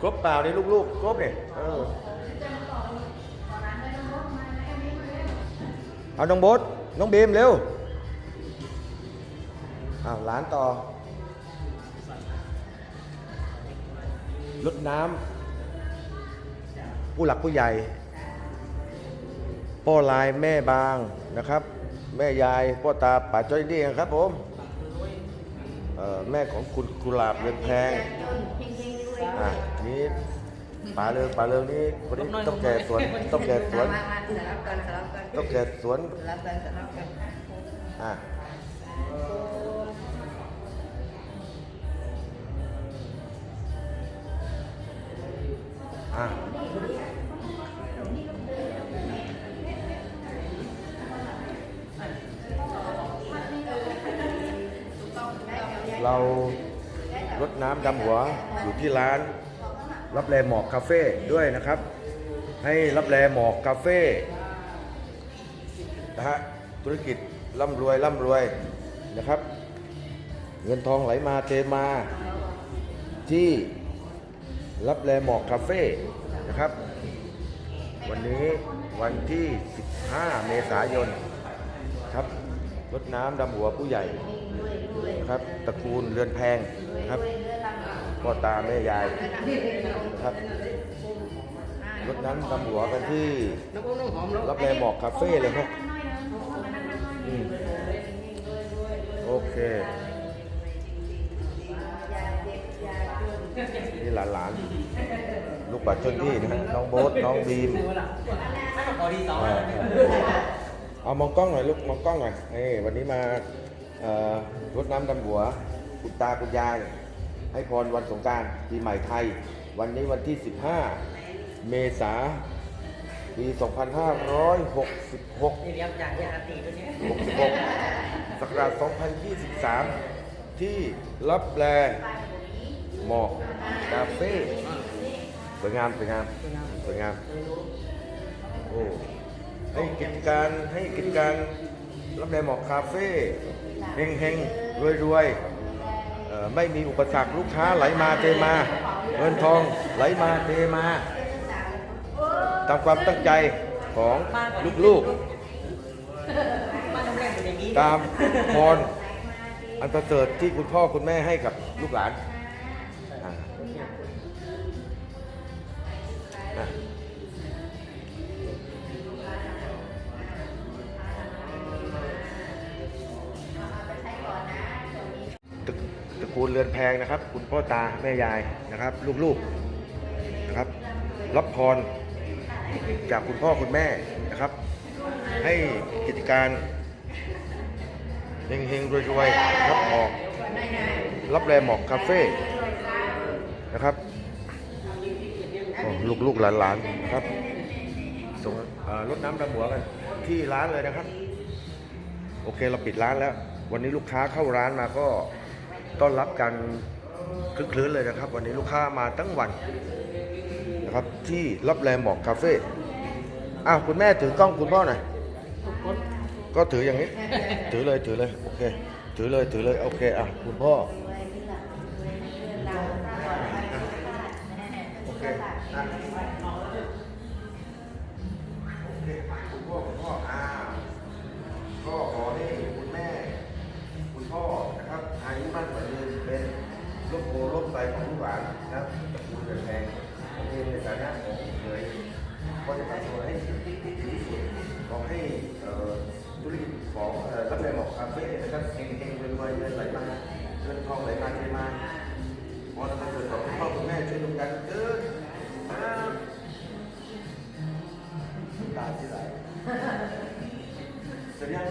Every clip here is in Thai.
ครบเปล่านี่ลูกๆครบเนี่ยเออเอาน้องโบ๊ทน้องบีมเร็วอ้าวหลานต่อรดน้ำผู้หลักผู้ใหญ่พ่อลายแม่บางนะครับ แม่ยายพ่อตาป่าจ้อยนี่ครับผมแม่ของคุณกุหลาบเรือนแพง อะนี่ป่าเริงป่าเริงนี่คนนี้ต้องแก่สวนต้องแก่สวนมามาสลับกันสลับกันต้องแก่สวนสลับกันสลับกันอะอะเรา รดน้ำดำหัวอยู่ที่ร้าน รับแลหมอกคาเฟ่ด้วยนะครับ ให้รับแลหมอกคาเฟ่นะฮะธุรกิจร่ำรวยร่ำรวยนะครับ เงินทองไหลมาเทมาที่รับแลหมอกคาเฟ่นะครับ วันนี้วันที่ 15 เมษายนครับรดน้ำดำหัวผู้ใหญ่ ครับตระกูลเรือนแพงครับพ่อตาแม่ยายนะครับรดน้ำดำหัวกันที่น้ำอ้อมน้ำหอมแล้วรับแลหมอกคาเฟ่เลยครับอืมโอเคนี่หลานๆลูกบัตรชนที่นะฮะน้องโบ๊ทน้องบีมไม่ต้องขอดีสองเออเอามองกล้องหน่อยลูกมองกล้องหน่อยนี่วันนี้มาเอ่อ รดน้ำดำหัว คุณตาคุณยาย ให้พรวันสงกรารปีใหม่ไทย วันนี้วันที่ 15 เมษาปี 2566นี่เรียบจากยาตีตัวนี้66ศักราช2023 ที่รับแลหมอกคาเฟ่สวยงามสวยงามสวยงามโอ้ให้กิจการให้กิจการรับแลหมอกคาเฟ่ เฮงเฮงรวยรวยๆไม่มีอุปสรรคลูกค้าไหลมาเทมา เงินทองไหลมาเทมาตามความตั้งใจของลูกๆ ตามพรอันประเสริฐที่คุณพ่อคุณแม่ให้กับลูกหลานอ่า กูลเรือนแพงนะครับ คุณพ่อตาแม่ยายนะครับ ลูกๆนะครับ รับพรจากคุณพ่อคุณแม่นะครับ ให้กิจการเฮงเฮงรวยรวยๆรับออกรับแรหมอกคาเฟ่นะครับลูกลูกหลานๆนะครับส่งรดน้ำดำหัวกันที่ร้านเลยนะครับ โอเคเราปิดร้านแล้ว วันนี้ลูกค้าเข้าร้านมาก็ ต้อนรับกันคลึกคลื้นเลยนะครับ วันนี้ลูกค้ามาทั้งวันนะครับที่รับแรหมอกคาเฟ่อ้าวคุณแม่ถือกล้องคุณพ่อหน่อยก็ถืออย่างนี้ ถือเลยถือเลยโอเคถือเลยถือเลยโอเคอะคุณพ่อโอเค ธุรกิจของรับแรงหมอกคาเฟ่นะครับเฮงๆรวยๆเงินไหลมาเงินทองไหลมาเทมาขอให้เกิดของคุณพ่อคุณแม่ช่วยดูกันเกิดตาที่ไหลเสร็จยัง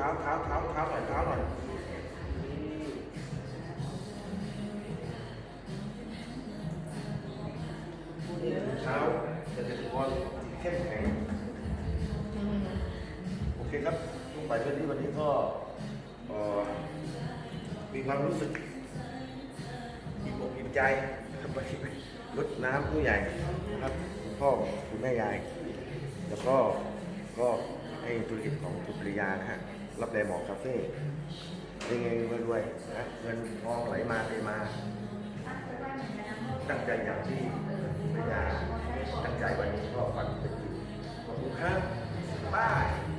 ท้าเท้าเท้าเท้าหน่อยเท้าหน่อยเท้าจะเป็นคนเข้มแข็ง โอเคครับลุกไปเพื่อนี้วันนี้ก็มีความรู้สึกอิ่มอกอิ่มใจครับรดน้ำผู้ใหญ่ครับคุณพ่อคุณแม่ยาย แล้วก็ก็ให้ธุรกิจของคุณภรรยาครับ รับแรงหมอกคาเฟ่ยังไงรวยๆนะเงินทองไหลมาเทมา ตั้งใจอย่างที่ไม่ยาตั้งใจวันนี้ก็ฟังเป็นอยู่ขอบคุณครับบ้าย